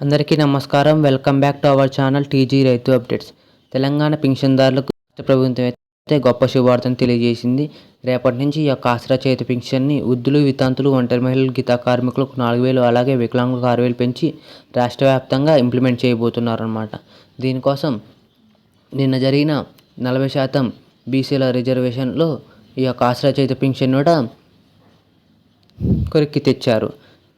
అందరికీ నమస్కారం. Welcome back to our channel TG Rythu updates. Telangana పింఛన్దారులకు రాష్ట్ర ప్రభుత్వం అయితే గొప్ప శుభార్తను తెలియజేసింది. రేపటి నుంచి ఈ యొక్క ఆసరా చేతి పింఛన్ని వృద్ధులు వితాంతులు ఒంటరి మహిళలు గీతా కార్మికులకు నాలుగు వేలు అలాగే వికలాంగులకు ఆరు వేలు పెంచి రాష్ట్ర వ్యాప్తంగా ఇంప్లిమెంట్ చేయబోతున్నారన్నమాట. దీనికోసం నిన్న జరిగిన నలభై శాతం బీసీల రిజర్వేషన్లో ఈ యొక్క ఆసరా చేతి పింఛన్ కూడా కొరికి తెచ్చారు.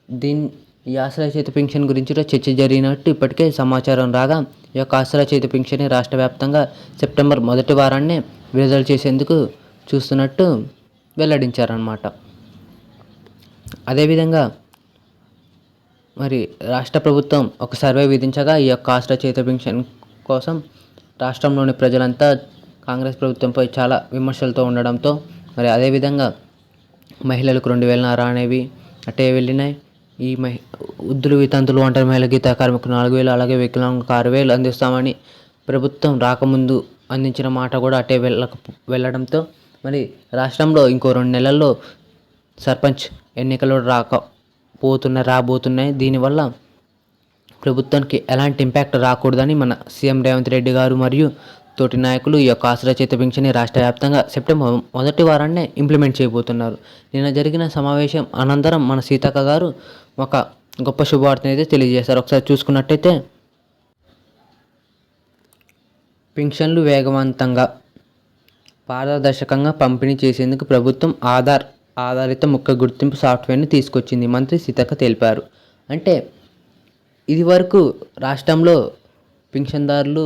దీని ఈ ఆసరా చేతి పింఛన్ గురించి చర్చ జరిగినట్టు ఇప్పటికే సమాచారం రాగా ఈ యొక్క ఆసరా చేతి పింఛన్ రాష్ట్ర వ్యాప్తంగా సెప్టెంబర్ మొదటి వారాన్నే విడుదల చేసేందుకు చూస్తున్నట్టు వెల్లడించారన్నమాట. అదేవిధంగా మరి రాష్ట్ర ప్రభుత్వం ఒక సర్వే విధించగా ఈ యొక్క ఆసరా చేతి పింఛన్ కోసం రాష్ట్రంలోని ప్రజలంతా కాంగ్రెస్ ప్రభుత్వంపై చాలా విమర్శలతో ఉండడంతో మరి అదేవిధంగా మహిళలకు రెండు వేల నారా అనేవి అట్టే వెళ్ళినాయి. ఈ మహి వృద్ధులు వితంతులు ఒంటరి మహిళ గీత కార్మికులు నాలుగు వేలు అలాగే వికలాంగులకు ఆరు వేలు అందిస్తామని ప్రభుత్వం రాకముందు అందించిన మాట కూడా అట్టే వెళ్ళక వెళ్ళడంతో మరి రాష్ట్రంలో ఇంకో రెండు నెలల్లో సర్పంచ్ ఎన్నికలు రాకపోతున్నాయి రాబోతున్నాయి. దీనివల్ల ప్రభుత్వానికి ఎలాంటి ఇంపాక్ట్ రాకూడదని మన సీఎం రేవంత్ రెడ్డి గారు మరియు తోటి నాయకులు ఈ యొక్క ఆశ్రయ చేత పింఛని రాష్ట్ర వ్యాప్తంగా సెప్టెంబర్ మొదటి వారాన్నే ఇంప్లిమెంట్ చేయబోతున్నారు. నిన్న జరిగిన సమావేశం అనంతరం మన సీతక్క గారు ఒక గొప్ప శుభవార్తను అయితే తెలియజేశారు. ఒకసారి చూసుకున్నట్టయితే పింఛన్లు వేగవంతంగా పారదర్శకంగా పంపిణీ చేసేందుకు ప్రభుత్వం ఆధార్ ఆధారిత ముఖ్య గుర్తింపు సాఫ్ట్వేర్ని తీసుకొచ్చింది మంత్రి సీతక్క తెలిపారు. అంటే ఇది వరకు రాష్ట్రంలో పింఛన్దారులు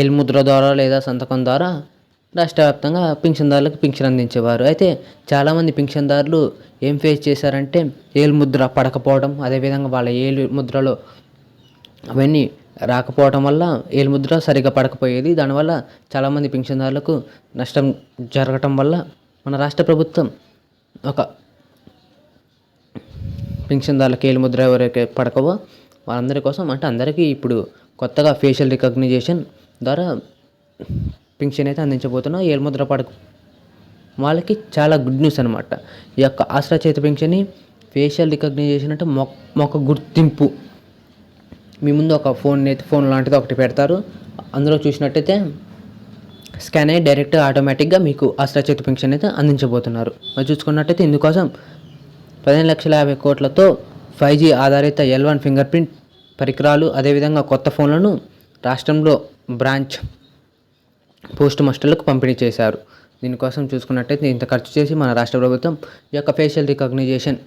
ఏల్ముద్ర ద్వారా లేదా సంతకం ద్వారా రాష్ట్ర వ్యాప్తంగా పింఛన్దారులకు పింఛన్ అందించేవారు. అయితే చాలామంది పింఛన్దారులు ఏం ఫేస్ చేశారంటే ఏలుముద్ర పడకపోవడం అదేవిధంగా వాళ్ళ ఏలు ముద్రలో అవన్నీ రాకపోవడం వల్ల ఏలుముద్ర సరిగా పడకపోయేది. దానివల్ల చాలామంది పింఛన్దారులకు నష్టం జరగటం వల్ల మన రాష్ట్ర ప్రభుత్వం ఒక పింఛన్దారులకు ఏలుముద్ర ఎవరైతే పడకవో వాళ్ళందరి కోసం అంటే అందరికీ ఇప్పుడు కొత్తగా ఫేషియల్ రికగ్నిజేషన్ ద్వారా పింఛన్ అయితే అందించబోతున్నాం ఏలుముద్ర పడక వాళ్ళకి చాలా గుడ్ న్యూస్ అనమాట ఈ యొక్క ఆశ్రా చేతి పింఛని ఫేషియల్ రికగ్నైజేషన్ అంటే మొ మొక్క గుర్తింపు. మీ ముందు ఒక ఫోన్ అయితే ఫోన్ లాంటిది ఒకటి పెడతారు. అందులో చూసినట్టయితే స్కాన్ అయ్యి డైరెక్ట్ ఆటోమేటిక్గా మీకు ఆశ్రా చేతి పింఛన్ అయితే అందించబోతున్నారు. మరి చూసుకున్నట్టయితే ఇందుకోసం పదిహేను లక్షల యాభై కోట్లతో ఫైవ్ జీ ఆధారిత ఎల్ వన్ ఫింగర్ ప్రింట్ పరికరాలు అదేవిధంగా కొత్త ఫోన్లను రాష్ట్రంలో బ్రాంచ్ పోస్ట్ మాస్టర్లకు పంపిణీ చేశారు. దీనికోసం చూసుకున్నట్టయితే ఇంత ఖర్చు చేసి మన రాష్ట్ర ప్రభుత్వం ఈ యొక్క ఫేషియల్ రికగ్నిజేషన్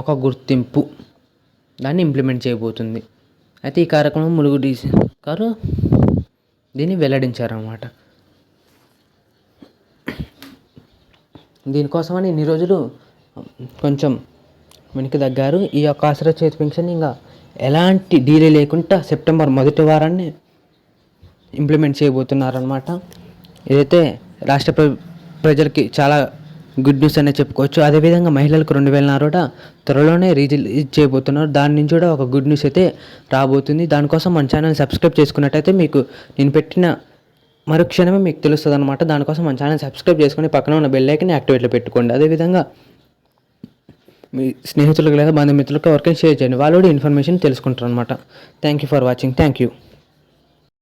ఒక గుర్తింపు దాన్ని ఇంప్లిమెంట్ చేయబోతుంది. అయితే ఈ కార్యక్రమం ములుగు డీసీ గారు దీన్ని వెల్లడించారన్నమాట. దీనికోసమని ఇన్ని రోజులు కొంచెం వెనక్కి తగ్గారు. ఈ యొక్క ఆశ్రయ చేతి పెన్షన్ ఇంకా ఎలాంటి డీలే లేకుండా సెప్టెంబర్ మొదటి వారాన్ని ఇంప్లిమెంట్ చేయబోతున్నారనమాట ఇదైతే రాష్ట్ర ప్ర ప్రజలకి చాలా గుడ్ న్యూస్ అనే చెప్పుకోవచ్చు. అదేవిధంగా మహిళలకు రెండు వేల నారోట త్వరలోనే రిలీజ్ చేయబోతున్నారు. దాని నుంచి కూడా ఒక గుడ్ న్యూస్ అయితే రాబోతుంది. దానికోసం మన ఛానల్ సబ్స్క్రైబ్ చేసుకున్నట్టయితే మీకు నేను పెట్టిన మరుక్షణమే మీకు తెలుస్తుంది అనమాట దానికోసం మన ఛానల్ సబ్స్క్రైబ్ చేసుకుని పక్కన ఉన్న బెల్ ఐకన్ యాక్టివేట్లో పెట్టుకోండి. అదేవిధంగా మీ స్నేహితులకు లేదా బంధుమిత్రులకు ఎవరికైనా షేర్ చేయండి. వాళ్ళు కూడా ఇన్ఫర్మేషన్ తెలుసుకుంటారు అనమాట thank you for watching thank you